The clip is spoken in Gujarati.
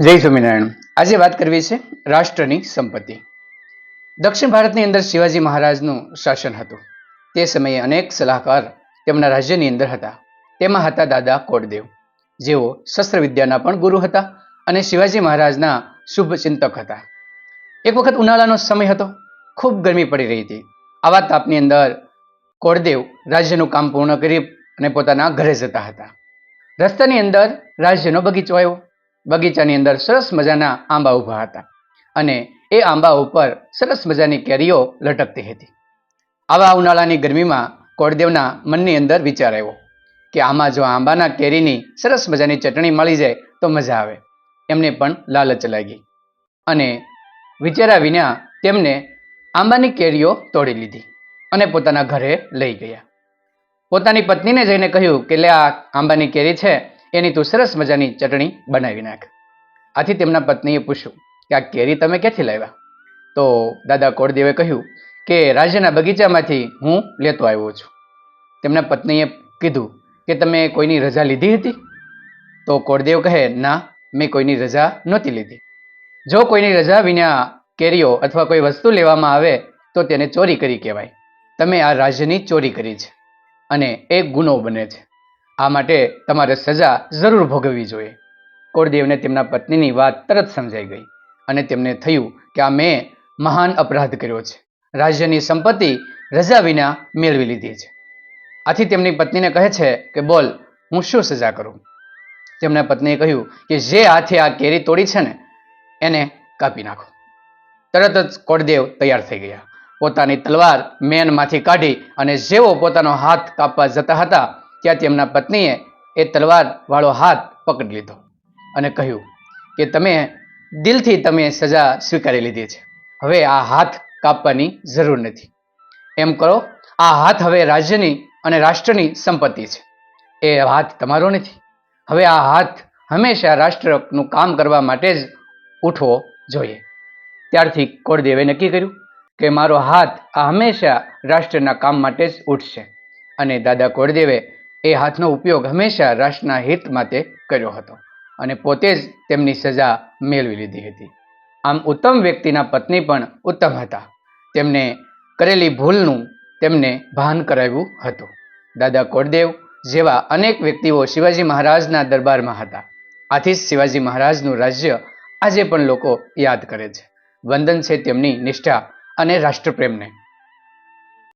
જય સ્વામિનારાયણ. આજે વાત કરવી છે રાષ્ટ્રની સંપત્તિ. દક્ષિણ ભારતની અંદર શિવાજી મહારાજનું શાસન હતું. તે સમયે અનેક સલાહકાર તેમના રાજ્યની અંદર હતા. તેમાં હતા દાદા કોડદેવ જેઓ શસ્ત્રવિદ્યાના પણ ગુરુ હતા અને શિવાજી મહારાજના શુભ ચિંતક હતા. એક વખત ઉનાળાનો સમય હતો. ખૂબ ગરમી પડી રહી હતી. આવા તાપની અંદર કોડદેવ રાજ્યનું કામ પૂર્ણ કરી અને પોતાના ઘરે જતા હતા. રસ્તાની અંદર રાજ્યનો બગીચો આવ્યો. બગીચાની અંદર સરસ મજાના આંબા ઊભા હતા અને એ આંબા ઉપર સરસ મજાની કેરીઓ લટકતી હતી. આવા ઉનાળાની ગરમીમાં કોળદેવના મનની અંદર વિચાર આવ્યો કે આમાં જો આંબાના કેરીની સરસ મજાની ચટણી મળી જાય તો મજા આવે. એમને પણ લાલચ લાગી અને વિચાર્યા વિના તેમને આંબાની કેરીઓ તોડી લીધી અને પોતાના ઘરે લઈ ગયા. પોતાની પત્નીને જઈને કહ્યું કે, લે, આ આંબાની કેરી છે એની તું સરસ મજાની ચટણી બનાવી નાખ. આથી તેમના પત્નીએ પૂછ્યું કે આ કેરી તમે ક્યાંથી લાવ્યા? તો દાદા કોળદેવે કહ્યું કે રાજ્યના બગીચામાંથી હું લેતો આવ્યો છું. તેમના પત્નીએ કીધું કે તમે કોઈની રજા લીધી હતી? તો કોળદેવ કહે, ના, મેં કોઈની રજા નહોતી લીધી. જો કોઈની રજા વિના કેરીઓ અથવા કોઈ વસ્તુ લેવામાં આવે, તો તેને ચોરી કરી કહેવાય. તમે આ રાજ્યની ચોરી કરી છે અને એ ગુનો બને છે. આ માટે તમારે સજા જરૂર ભોગવવી જોઈએ. કોળદેવને તેમના પત્નીની વાત તરત સમજાઈ ગઈ અને તેમને થયું કે આ મેં મહાન અપરાધ કર્યો છે. રાજ્યની સંપત્તિ રજા વિના મેળવી લીધી છે. આથી તેમની પત્નીને કહે છે કે બોલ, હું શું સજા કરું? તેમના પત્નીએ કહ્યું કે જે હાથે આ કેરી તોડી છે ને, એને કાપી નાખો. તરત જ કોળદેવ તૈયાર થઈ ગયા. પોતાની તલવાર મેનમાંથી કાઢી અને જેવો પોતાનો હાથ કાપવા જતા હતા ત્યાં તેમના પત્નીએ એ તલવારવાળો હાથ પકડી લીધો અને કહ્યું કે તમે દિલથી તમે સજા સ્વીકારી લીધી છે. હવે આ હાથ કાપવાની જરૂર નથી. એમ કરો, આ હાથ હવે રાજ્યની અને રાષ્ટ્રની સંપત્તિ છે. એ હાથ તમારો નથી. હવે આ હાથ હંમેશા રાષ્ટ્રનું કામ કરવા માટે જ ઉઠવો જોઈએ. ત્યારથી કોળદેવે નક્કી કર્યું કે મારો હાથ આ હંમેશા રાષ્ટ્રના કામ માટે જ ઉઠશે. અને દાદા કોળદેવે એ હાથનો ઉપયોગ હંમેશા રાષ્ટ્રના હિત માટે કર્યો હતો અને પોતે જ તેમની સજા મેળવી લીધી હતી. આમ ઉત્તમ વ્યક્તિના પત્ની પણ ઉત્તમ હતા. તેમને કરેલી ભૂલનું તેમને ભાન કરાવ્યું હતું. દાદા કોળદેવ જેવા અનેક વ્યક્તિઓ શિવાજી મહારાજના દરબારમાં હતા. આથી જ શિવાજી મહારાજનું રાજ્ય આજે પણ લોકો યાદ કરે છે. વંદન છે તેમની નિષ્ઠા અને રાષ્ટ્રપ્રેમને.